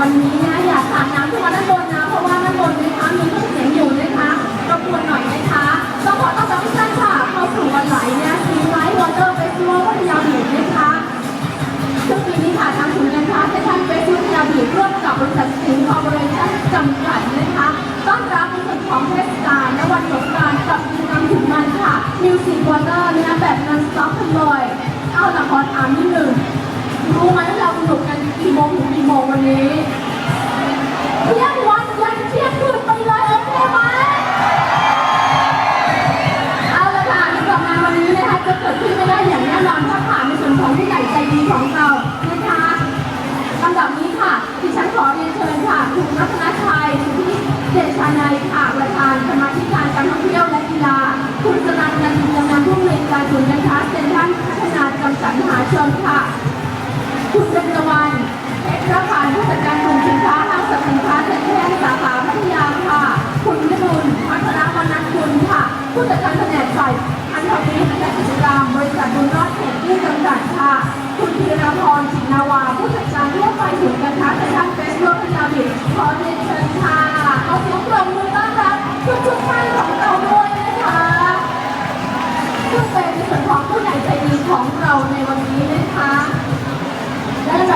วันนี้นะอยากสาดน้ำขึ้นมาด้านบนนะเพราะว่าด้านบนนะคะมีเครื่องเสียงอยู่นะคะรบกวนหน่อยนะคะต้องขอต้อนรับทุกท่านค่ะเข้าสู่วันไหลเนี่ยซีไลท์วอเตอร์เฟสติวัลพัทยาบีชนะคะซึ่งปีนี้ค่ะทางศูนย์การค้าเซ็นทรัเฟสติวัลพัทยาบีชร่วมกับบริษัทสิงห์คอร์ปอเรชั่นจำกัดนะคะต้อนรับในส่วนของเทศกาลและวันสงกรานต์กับกิจกรรมถึงมันค่ะมิวสิกวอเตอร์เนี่ยแบบนันสต็อปคอนบอยเอาละครอ่านนิดนึง รัตนชัยสุทธิเดชานัยค่ะประธานสมาธิการการท่องเที่ยวและกีฬา คุณสนันท์นันท์ยำนำผู้อำนวยการศูนย์การค้าเซ็นทรัลพัฒนาจำกัดมหาชนค่ะ คุณเป็นตะวันเพชรประพานผู้จัดการกลุ่มสินค้าห้างสรรพสินค้าเซ็นทรัลสาขาพัทยาค่ะ คุณวิรุณพัฒนาวรรณคุณค่ะ ผู้จัดการแผนกฝ่ายพันธมิตรและกิจกรรมบริษัทบุญรอดเขตผู้จำกัดค่ะ บมือต้อนรับทุกทุกท่านของเราด้วยนะคะซึ่งเป็นในส่วนของผู้ใหญ่ใจดี